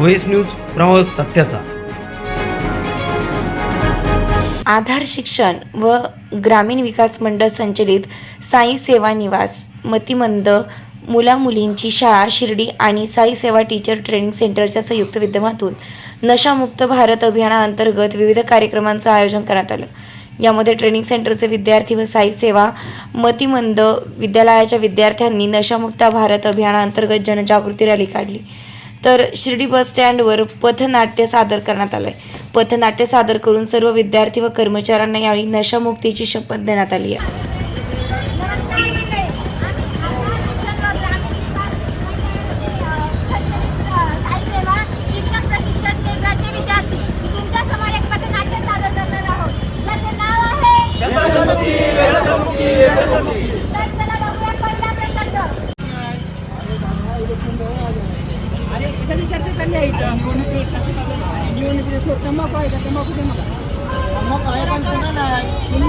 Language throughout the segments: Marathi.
व्हेस न्यूज प्रवास सत्याचा. आधार शिक्षण व ग्रामीण विकास मंडळ संचलित साई सेवा निवास मतिमंद मुलामुलींची शाळा शिर्डी आणि साई सेवा टीचर ट्रेनिंग सेंटरच्या संयुक्त विद्यमातून नशामुक्त भारत अभियानाअंतर्गत विविध कार्यक्रमांचं आयोजन करण्यात आलं. यामध्ये ट्रेनिंग सेंटरचे विद्यार्थी व साई सेवा मतिमंद विद्यालयाच्या विद्यार्थ्यांनी नशामुक्त भारत अभियानाअंतर्गत जनजागृती रॅली काढली. तर शिर्डी बस स्टँडवर पथनाट्य सादर करण्यात आलंय. पथनाट्य सादर करून सर्व विद्यार्थी व कर्मचाऱ्यांना यावेळी नशामुक्तीची शपथ देण्यात आली आहे.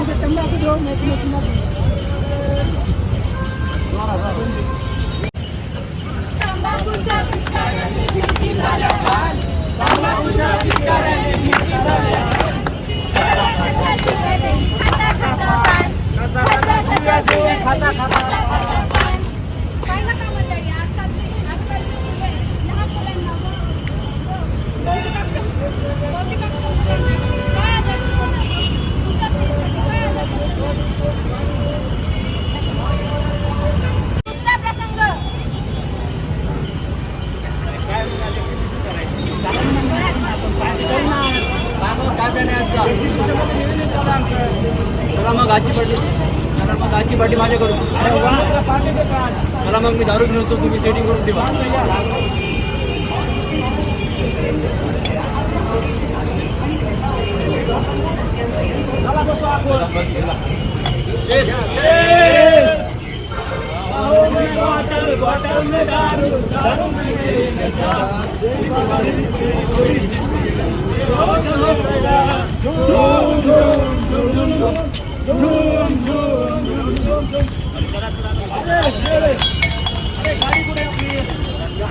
ते तंबाखू देऊ नाही तुम्ही तंबाखू तंबाखूच्या पिचकाऱ्यांनी भिंती झाल्या पान. खाता शिव्यादेवी, खाता खाता पान. खाता शिव्यादेवी, खाता चला मग आजची माझ्याकडून मला मग मी दारू घेऊन तुम्ही सेटिंग करून ठेवा.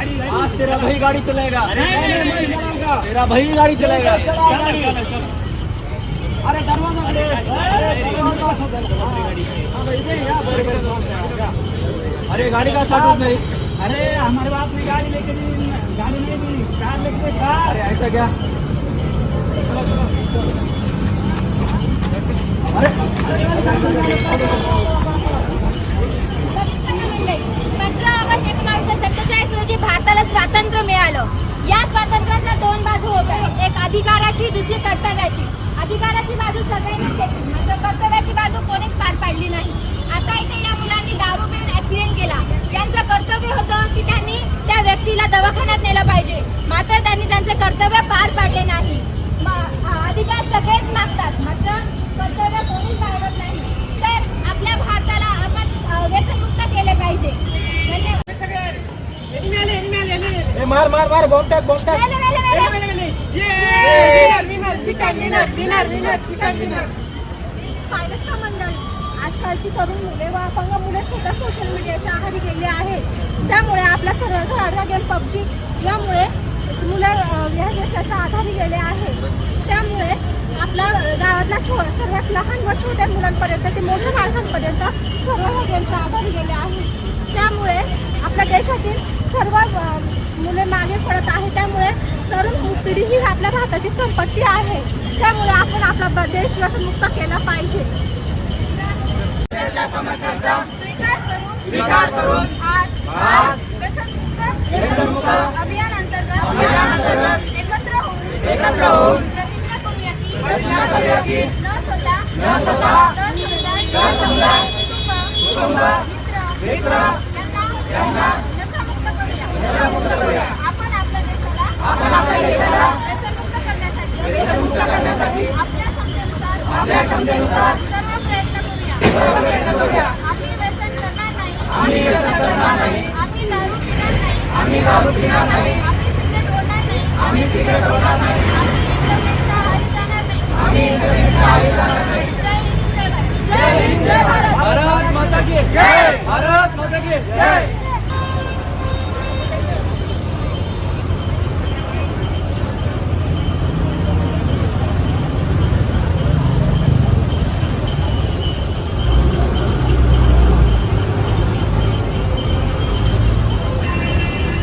आज तेरा भाई गाड़ी चलाएगा तेरा भाई गाड़ी चलाएगा अरे अरे गाड़ी का साथ नहीं अरे हमारे बाप ने गाड़ी लेके दी गाड़ी नहीं दी कार लेके कार अरे ऐसा क्या पंधरा ऑगस्ट एकोणीसशे सत्तेचाळीस रोजी भारताला स्वातंत्र्य मिळालं. या स्वातंत्र्याच्या दोन बाजू होत्या. एक अधिकाराची दुसरी कर्तव्याची. अधिकाराची बाजू सगळ्यांनीच घेतली. मात्र कर्तव्याची बाजू कोणीच पार पाडली नाही. आता इथे या मुलांनी दारू पिऊन ऍक्सिडेंट केला. त्यांचं कर्तव्य होतं की त्यांनी त्या व्यक्तीला दवाखान्यात नेलं पाहिजे. मार मार मार बॉम्ब टाक बॉम्ब टाक. वेले, वेले, वेले. Winner chicken dinner winner winner chicken dinner पाहिलं का मंडळी. आजकालची तरुण मुले व अपंग मुले सुद्धा सोशल मीडियाच्या आहारी गेले आहे. त्यामुळे आपला सर्व घराचा गेम पबजी यामुळे मुलं अ, या देशाच्या आधारी गेले आहे. त्यामुळे आपल्या गावातला छो सर्वात लहान व छोट्या मुलांपर्यंत ते मोठ्या माणसांपर्यंत सर्व ह्या गेमच्या आधारी गेले आहे. त्यामुळे आपल्या देशातील सर्व मुले मागे पडत आहे. त्यामुळे तरुण पिढी ही आपल्या भारताची संपत्ती आहे. त्यामुळे आपण आपला देश व्यसनमुक्त केला पाहिजे. समस्यांचा स्वीकार करून स्वीकार करून आज आज व्यसनमुक्त व्यसनमुक्त अभियान अंतर्गत अभियान अंतर्गत एकत्र होऊन एकत्र होऊन प्रतिज्ञा करूया की प्रतिज्ञा करूया की न स्वतः न स्वतः दर समुदाय दर समुदाय कुटुंब कुटुंब नशामुक्त करूया. आपण आपल्या देशाला करण्यासाठी आपल्या क्षमतेनुसार